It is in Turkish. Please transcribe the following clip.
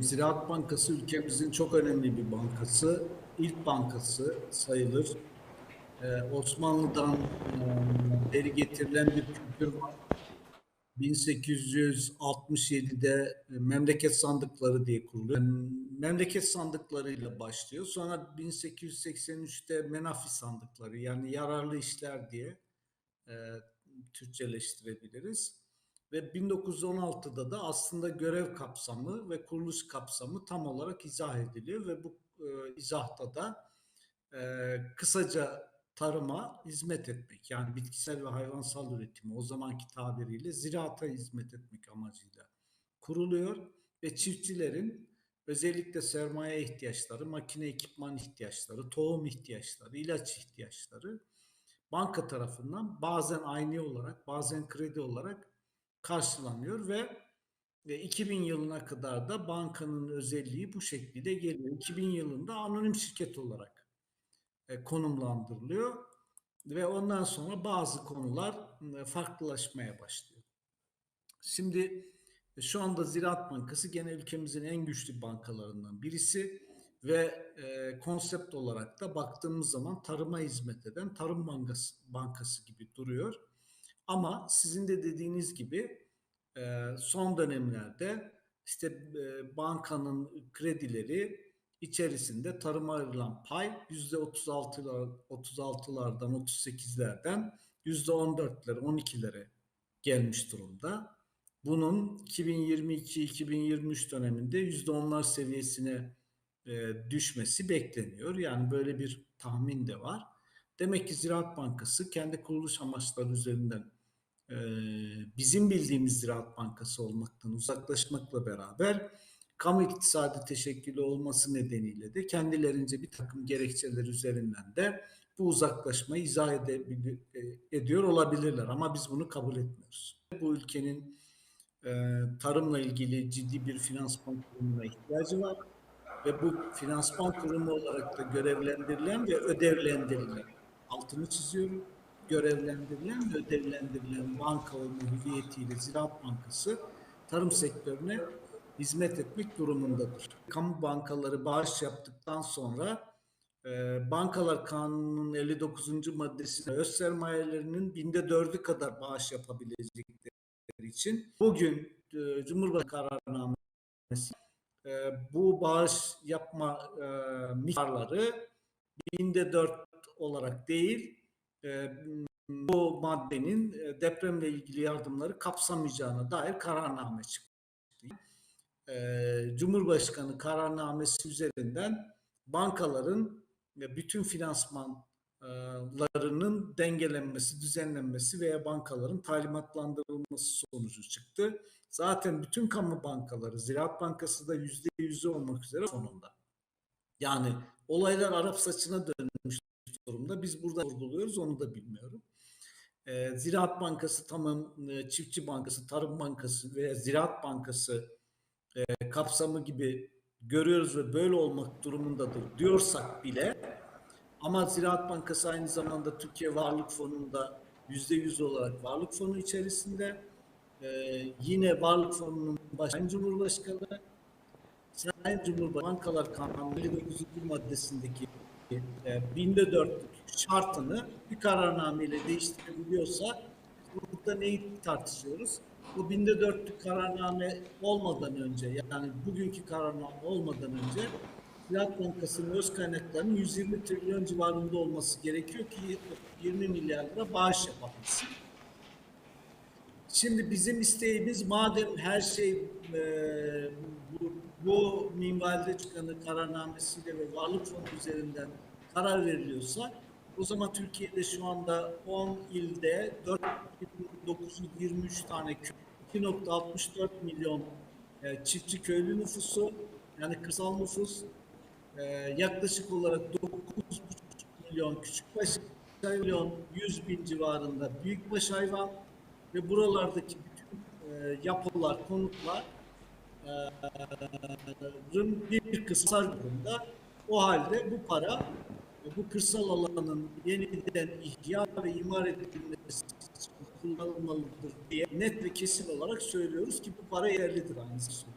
Ziraat Bankası ülkemizin çok önemli bir bankası. İlk bankası sayılır. Ee, Osmanlı'dan e, beri getirilen bir kültür var. 1867'de e, memleket sandıkları diye kuruluyor. Memleket sandıklarıyla başlıyor. Sonra 1883'te menafi sandıkları yani yararlı işler diye e, Türkçeleştirebiliriz. Ve 1916'da da aslında görev kapsamı ve kuruluş kapsamı tam olarak izah ediliyor. Ve bu e, izahta da e, kısaca tarıma hizmet etmek yani bitkisel ve hayvansal üretimi o zamanki tabiriyle ziraata hizmet etmek amacıyla kuruluyor. Ve çiftçilerin özellikle sermaye ihtiyaçları, makine ekipman ihtiyaçları, tohum ihtiyaçları, ilaç ihtiyaçları banka tarafından bazen aynı olarak bazen kredi olarak karşılanıyor ve ve 2000 yılına kadar da bankanın özelliği bu şekilde geliyor. 2000 yılında anonim şirket olarak e, konumlandırılıyor ve ondan sonra bazı konular e, farklılaşmaya başlıyor. Şimdi e, şu anda Ziraat Bankası gene ülkemizin en güçlü bankalarından birisi ve e, konsept olarak da baktığımız zaman tarıma hizmet eden Tarım Bankası, Bankası gibi duruyor. Ama sizin de dediğiniz gibi e, son dönemlerde işte bankanın kredileri içerisinde tarıma ayrılan pay yüzde 36'lar 36'lardan 38'lerden yüzde 14'lere 12'lere gelmiş durumda. Bunun 2022-2023 döneminde yüzde onlar seviyesine düşmesi bekleniyor. Yani böyle bir tahmin de var. Demek ki Ziraat Bankası kendi kuruluş amaçları üzerinden bizim bildiğimiz Ziraat Bankası olmaktan uzaklaşmakla beraber kamu iktisadi teşekkülü olması nedeniyle de kendilerince bir takım gerekçeler üzerinden de bu uzaklaşmayı izah e, ediyor olabilirler ama biz bunu kabul etmiyoruz. Bu ülkenin e, tarımla ilgili ciddi bir finansman kurumuna ihtiyacı var ve bu finansman kurumu olarak da görevlendirilen ve ödevlendirilen altını çiziyorum görevlendirilen ve ödevlendirilen banka olma hüviyetiyle Ziraat Bankası tarım sektörüne hizmet etmek durumundadır. Kamu bankaları bağış yaptıktan sonra e, Bankalar Kanunu'nun 59. maddesine öz sermayelerinin binde dördü kadar bağış yapabilecekleri için bugün e, Cumhurbaşkanı kararnamesi e, bu bağış yapma e, miktarları binde dört olarak değil bu maddenin e, depremle ilgili yardımları kapsamayacağına dair kararname çıktı. E, Cumhurbaşkanı kararnamesi üzerinden bankaların bütün finansmanlarının dengelenmesi, düzenlenmesi veya bankaların talimatlandırılması sonucu çıktı. Zaten bütün kamu bankaları, Ziraat Bankası da yüzde yüzü olmak üzere sonunda. Yani olaylar Arap saçına dönmüş durumda. Biz burada vurguluyoruz onu da bilmiyorum. Ee, Ziraat Bankası tamam, e, Çiftçi Bankası, Tarım Bankası veya Ziraat Bankası e, kapsamı gibi görüyoruz ve böyle olmak durumundadır diyorsak bile ama Ziraat Bankası aynı zamanda Türkiye Varlık Fonu'nda yüzde yüz olarak Varlık Fonu içerisinde e, yine Varlık Fonu'nun başkan Cumhurbaşkanı Sayın Cumhurbaşkanı Bankalar Kanunu 59. maddesindeki e, binde dörtlük şartını bir kararnameyle değiştirebiliyorsa burada neyi tartışıyoruz? Bu binde dörtlük kararname olmadan önce yani bugünkü kararname olmadan önce Ziraat Bankası'nın öz kaynaklarının 120 trilyon civarında olması gerekiyor ki 20 milyar lira bağış yapabilsin. Şimdi bizim isteğimiz madem her şey e, bu, minvalde çıkanı kararnamesiyle ve varlık fonu üzerinden karar veriliyorsa o zaman Türkiye'de şu anda 10 ilde 4923 tane 2.64 milyon e, çiftçi köylü nüfusu yani kırsal nüfus e, yaklaşık olarak 9,5 milyon küçükbaş milyon 100 bin civarında büyükbaş hayvan ve buralardaki bütün e, yapılar, konutlar bir kısmı durumda. O halde bu para bu kırsal alanın yeniden ihya ve imar edilmesi kullanılmalıdır diye net ve kesin olarak söylüyoruz ki bu para yerlidir aynı zamanda.